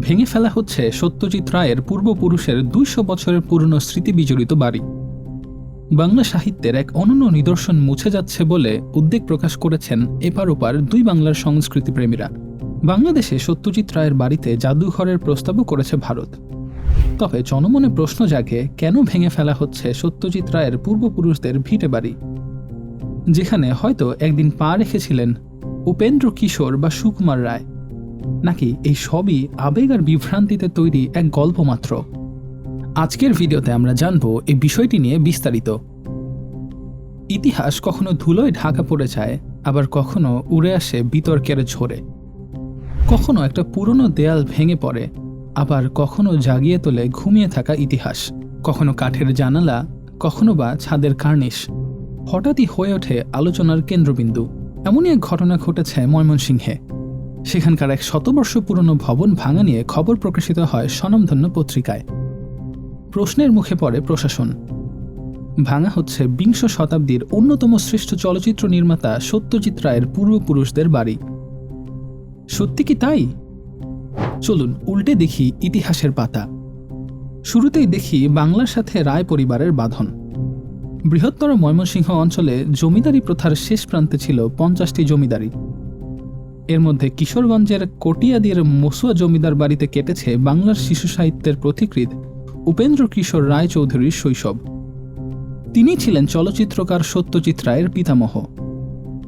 ভেঙে ফেলা হচ্ছে সত্যজিৎ রায়ের পূর্বপুরুষের দুইশো বছরের পুরনো স্মৃতি বিজড়িত বাড়ি। বাংলা সাহিত্যের এক অনন্য নিদর্শন মুছে যাচ্ছে বলে উদ্বেগ প্রকাশ করেছেন এপার ওপার দুই বাংলার সংস্কৃতিপ্রেমীরা। বাংলাদেশে সত্যজিৎ রায়ের বাড়িতে জাদুঘরের প্রস্তাবও করেছে ভারত। তবে জনমনে প্রশ্ন জাগে, কেন ভেঙে ফেলা হচ্ছে সত্যজিৎ রায়ের পূর্বপুরুষদের ভিটে বাড়ি? যেখানে হয়তো একদিন পা রেখেছিলেন উপেন্দ্র কিশোর বা সুকুমার রায়। নাকি এই সবই আবেগ আর বিভ্রান্তিতে তৈরি এক গল্প মাত্র? আজকের ভিডিওতে আমরা জানব এই বিষয়টি নিয়ে বিস্তারিত। ইতিহাস কখনো ধুলোয় ঢাকা পড়ে যায়, আবার কখনো উড়ে আসে বিতর্কের ঝোরে। কখনো একটা পুরনো দেয়াল ভেঙে পড়ে, আবার কখনো জাগিয়ে তোলে ঘুমিয়ে থাকা ইতিহাস। কখনো কাঠের জানালা, কখনো বা ছাদের কার্নিশ। হঠাৎই হয়ে ওঠে আলোচনার কেন্দ্রবিন্দু। এমনই এক ঘটনা ঘটেছে ময়মনসিংহে। সেখানকার এক শতবর্ষ পুরনো ভবন ভাঙা নিয়ে খবর প্রকাশিত হয় স্বনামধন্য পত্রিকায়। প্রশ্নের মুখে পড়ে প্রশাসন। ভাঙা হচ্ছে বিংশ শতাব্দীর অন্যতম শ্রেষ্ঠ চলচ্চিত্র নির্মাতা সত্যজিৎ রায়ের পূর্বপুরুষদের বাড়ি। সত্যি কি তাই? চলুন উল্টে দেখি ইতিহাসের পাতা। শুরুতেই দেখি বাংলার সাথে রায় পরিবারের বাঁধন। বৃহত্তর ময়মনসিংহ অঞ্চলে জমিদারি প্রথার শেষ প্রান্তে ছিল পঞ্চাশটি জমিদারি। এর মধ্যে কিশোরগঞ্জের কটিয়াদির মসুয়া জমিদার বাড়িতে কেটেছে বাংলার শিশু সাহিত্যের পথিকৃৎ উপেন্দ্র কিশোর রায় চৌধুরীর শৈশব। তিনি ছিলেন চলচ্চিত্রকার সত্যজিৎ রায়ের পিতামহ।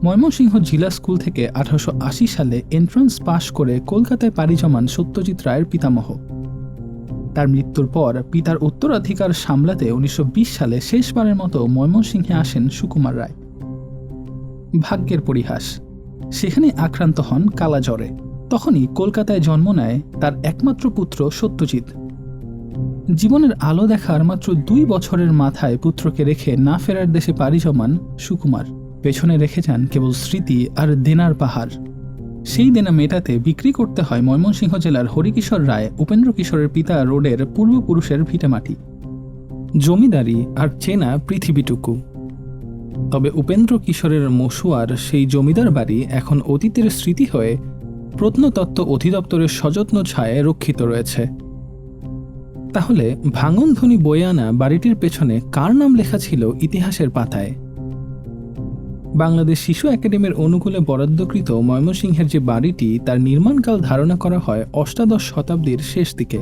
ময়মনসিংহ জিলা স্কুল থেকে আঠারোশো আশি সালে এন্ট্রান্স পাশ করে কলকাতায় পাড়ি জমান সত্যজিৎ রায়ের পিতামহ। তার মৃত্যুর পর পিতার উত্তরাধিকার সামলাতে উনিশশো বিশ সালে শেষবারের মতো ময়মনসিংহে আসেন সুকুমার রায়। ভাগ্যের পরিহাস। সেখানে আক্রান্ত হন কালাজ্বরে তখনই কলকাতায় জন্ম নেয় তার একমাত্র পুত্র সত্যজিৎ। জীবনের আলো দেখার মাত্র দুই বছরের মাথায় পুত্রকে রেখে না ফেরার দেশে পাড়ি জমান সুকুমার। পেছনে রেখে যান কেবল স্মৃতি আর দেনার পাহাড়। সেই দেনা মেটাতে বিক্রি করতে হয় ময়মনসিংহ জেলার হরিকিশোর রায়, উপেন্দ্র কিশোরের পিতা রোডের পূর্বপুরুষের ভিটেমাটি। জমিদারি আর চেনা পৃথিবীটুকু। তবে উপেন্দ্র কিশোরের মশুয়ার সেই জমিদার বাড়ি এখন অতীতের স্মৃতি হয়ে প্রত্নতত্ত্ব অধিদপ্তরের সযত্ন ছায়ে রক্ষিত রয়েছে। তাহলে ভাঙনধ্বনি বয়ে আনা বাড়িটির পেছনে কার নাম লেখা ছিল ইতিহাসের পাতায়? বাংলাদেশ শিশু একাডেমির অনুকূলে বরাদ্দকৃত ময়মনসিংহের যে বাড়িটি তার নির্মাণকাল ধারণা করা হয় অষ্টাদশ শতাব্দীর শেষ দিকে।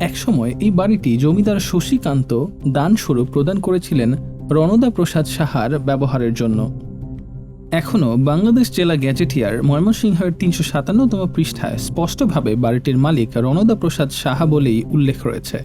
একসময় এই বাড়িটি জমিদার শশীকান্ত দানস্বরূপ প্রদান করেছিলেন রণদা প্রসাদ সাহার ব্যবহারের জন্য। এখনও বাংলাদেশ জেলা গ্যাজেটিয়ার ময়মনসিংহের তিনশো সাতান্নতম পৃষ্ঠায় স্পষ্টভাবে বাড়িটির মালিক রণদা প্রসাদ সাহা বলেই উল্লেখ রয়েছে।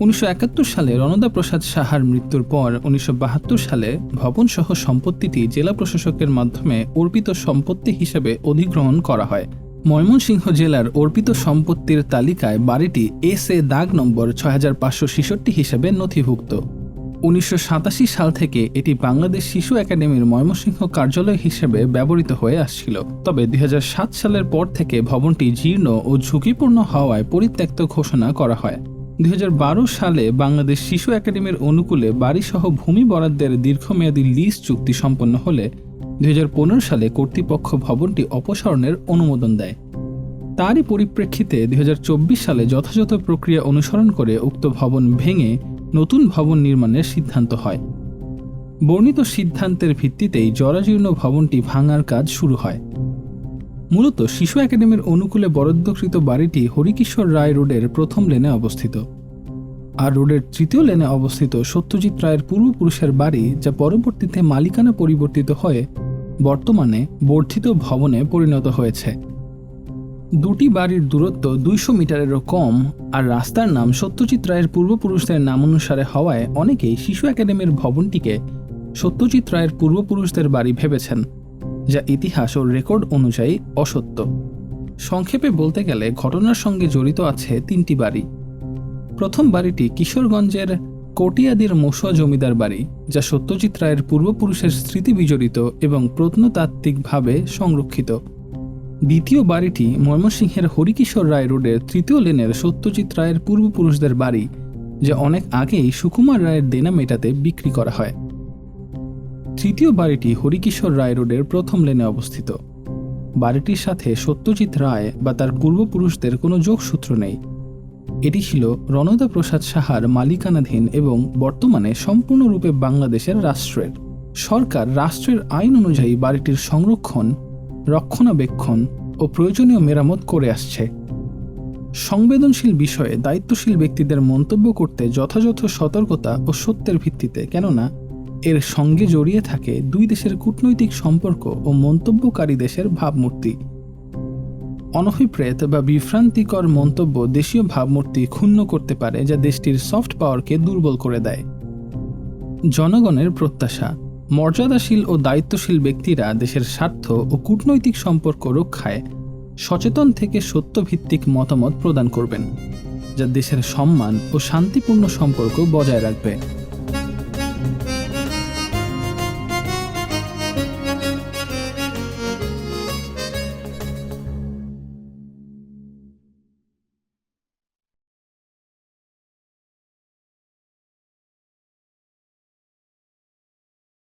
উনিশশো একাত্তর সালে রণদা প্রসাদ সাহার মৃত্যুর পর উনিশশো বাহাত্তর সালে ভবনসহ সম্পত্তিটি জেলা প্রশাসকের মাধ্যমে অর্পিত সম্পত্তি হিসেবে অধিগ্রহণ করা হয়। ময়মনসিংহ জেলার অর্পিত সম্পত্তির তালিকায় বাড়িটি এস এ দাগ নম্বর ছয় হাজার পাঁচশো ছেষট্টি হিসেবে নথিভুক্ত। উনিশশো সাতাশি সাল থেকে এটি বাংলাদেশ শিশু একাডেমির ময়মনসিংহ কার্যালয় হিসেবে ব্যবহৃত হয়ে আসছিল। তবে দুই হাজার সাত সালের পর থেকে ভবনটি জীর্ণ ও ঝুঁকিপূর্ণ হওয়ায় পরিত্যক্ত ঘোষণা করা হয়। দুই হাজার বারো সালে বাংলাদেশ শিশু একাডেমির অনুকূলে বাড়িসহ ভূমি বরাদ্দের দীর্ঘমেয়াদী লিজ চুক্তি সম্পন্ন হলে দুই হাজার পনেরো সালে কর্তৃপক্ষ ভবনটি অপসারণের অনুমোদন দেয়। তারই পরিপ্রেক্ষিতে দুই হাজার চব্বিশ সালে যথাযথ প্রক্রিয়া অনুসরণ করে উক্ত ভবন ভেঙে নতুন ভবন নির্মাণের সিদ্ধান্ত হয়। বর্ণিত সিদ্ধান্তের ভিত্তিতেই জরাজীর্ণ ভবনটি ভাঙার কাজ শুরু হয়। মূলত শিশু একাডেমির অনুকূলে বরাদ্দকৃত বাড়িটি হরিকিশোর রায় রোডের প্রথম লেনে অবস্থিত। আর রোডের তৃতীয় লেনে অবস্থিত সত্যজিৎ রায়ের পূর্বপুরুষের বাড়ি, যা পরবর্তীতে মালিকানা পরিবর্তিত হয়ে বর্তমানে বর্ধিত ভবনে পরিণত হয়েছে। দুটি বাড়ির দূরত্ব দুইশো মিটারেরও কম আর রাস্তার নাম সত্যজিৎ রায়ের পূর্বপুরুষদের নাম অনুসারে হওয়ায় অনেকেই শিশু একাডেমির ভবনটিকে সত্যজিৎ রায়ের পূর্বপুরুষদের বাড়ি ভেবেছেন, যা ইতিহাস ও রেকর্ড অনুযায়ী অসত্য। সংক্ষেপে বলতে গেলে ঘটনার সঙ্গে জড়িত আছে তিনটি বাড়ি। প্রথম বাড়িটি কিশোরগঞ্জের কটিয়াদির মশুয়া জমিদার বাড়ি, যা সত্যজিৎ রায়ের পূর্বপুরুষের স্মৃতি বিজড়িত এবং প্রত্নতাত্ত্বিকভাবে সংরক্ষিত। দ্বিতীয় বাড়িটি ময়মনসিংহের হরিকিশোর রায় রোডের তৃতীয় লেনের সত্যজিৎ রায়ের পূর্বপুরুষদের বাড়ি, যা অনেক আগেই সুকুমার রায়ের দেনা মেটাতে বিক্রি করা হয়। তৃতীয় বাড়িটি হরিকিশোর রায় রোডের প্রথম লেনে অবস্থিত। বাড়িটির সাথে সত্যজিৎ রায় বা তার পূর্বপুরুষদের কোনো যোগসূত্র নেই। এটি ছিল রণদা প্রসাদ সাহার মালিকানাধীন এবং বর্তমানে সম্পূর্ণরূপে বাংলাদেশের রাষ্ট্রের। সরকার রাষ্ট্রের আইন অনুযায়ী বাড়িটির সংরক্ষণ রক্ষণাবেক্ষণ ও প্রয়োজনীয় মেরামত করে আসছে। সংবেদনশীল বিষয়ে দায়িত্বশীল ব্যক্তিদের মন্তব্য করতে যথাযথ সতর্কতা ও সত্যের ভিত্তিতে, কেননা এর সঙ্গে জড়িয়ে থাকে দুই দেশের কূটনৈতিক সম্পর্ক ও মন্তব্যকারী দেশের ভাবমূর্তি। অনভিপ্রেত বা বিভ্রান্তিকর মন্তব্য দেশীয় ভাবমূর্তি ক্ষুণ্ণ করতে পারে যা দেশটির সফট পাওয়ারকে দুর্বল করে দেয়। জনগণের প্রত্যাশা মর্যাদাশীল ও দায়িত্বশীল ব্যক্তিরা দেশের স্বার্থ ও কূটনৈতিক সম্পর্ক রক্ষায় সচেতন থেকে সত্যভিত্তিক মতামত প্রদান করবেন, যা দেশের সম্মান ও শান্তিপূর্ণ সম্পর্ক বজায় রাখবে।